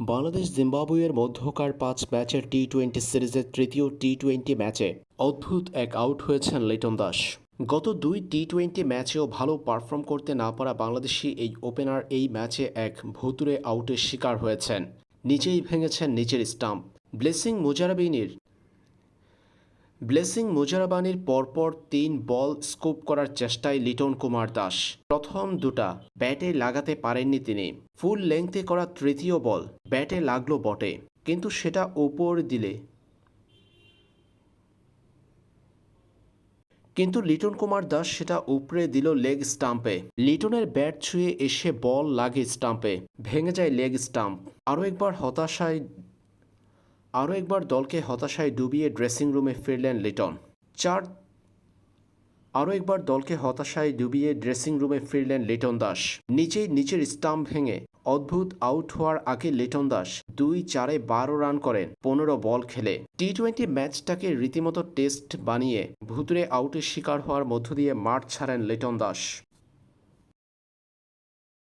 বাংলাদেশ জিম্বাবুয়ের মধ্যকার পাঁচ ম্যাচের টি টোয়েন্টি সিরিজের তৃতীয় টি টোয়েন্টি ম্যাচে অদ্ভুত এক আউট হয়েছেন লিটন দাস। গত দুই টি টোয়েন্টি ম্যাচেও ভালো পারফর্ম করতে না পারা বাংলাদেশি এই ওপেনার এই ম্যাচে এক ভুতুরে আউটের শিকার হয়েছেন। নিজেই ভেঙেছেন নিজের স্টাম্প। ব্লেসিং মুজারাবিনীর ব্লেসিং মুজারাবানির পরপর তিন বল স্কোপ করার চেষ্টায় লিটন কুমার দাস। প্রথম দুটা ব্যাটে লাগাতে পারেননি তিনি। ফুল লেংথে করা তৃতীয় বল ব্যাটে লাগল বটে, কিন্তু সেটা ওপর দিলে। কিন্তু লিটন কুমার দাস সেটা উপরে দিল লেগ স্টাম্পে। লিটনের ব্যাট ছুঁয়ে এসে বল লাগে স্টাম্পে। ভেঙে যায় লেগ স্টাম্প। আরও একবার হতাশায় আরও একবার দলকে হতাশায় ডুবিয়ে ড্রেসিং রুমে ফিরলেন লিটন। চার আরও একবার দলকে হতাশায় ডুবিয়ে ড্রেসিং রুমে ফিরলেন লিটন দাস। নিচেই নিচের স্টাম্প ভেঙে অদ্ভুত আউট হওয়ার আগে লিটন দাস দুই চারে বারো রান করেন, পনেরো বল খেলে। টি টোয়েন্টি ম্যাচটাকে রীতিমতো টেস্ট বানিয়ে ভুতুরে আউটের শিকার হওয়ার মধ্য দিয়ে মাঠ ছাড়েন লিটন দাস।